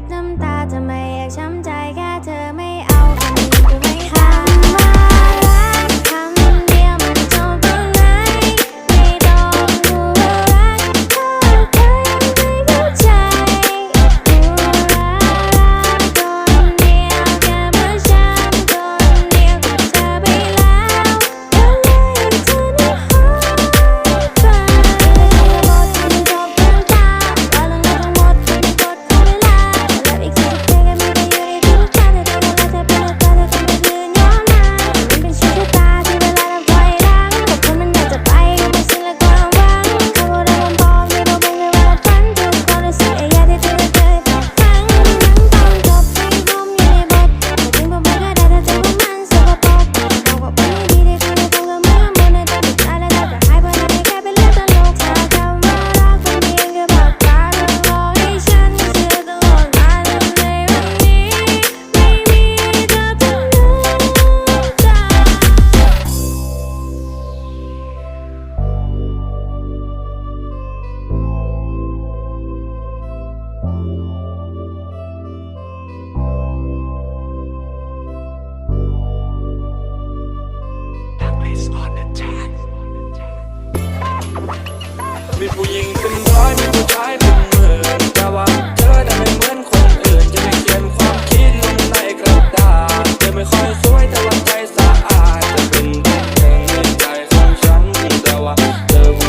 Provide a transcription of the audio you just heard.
บน้ำตาทำไมอยากช้ำ mi puñing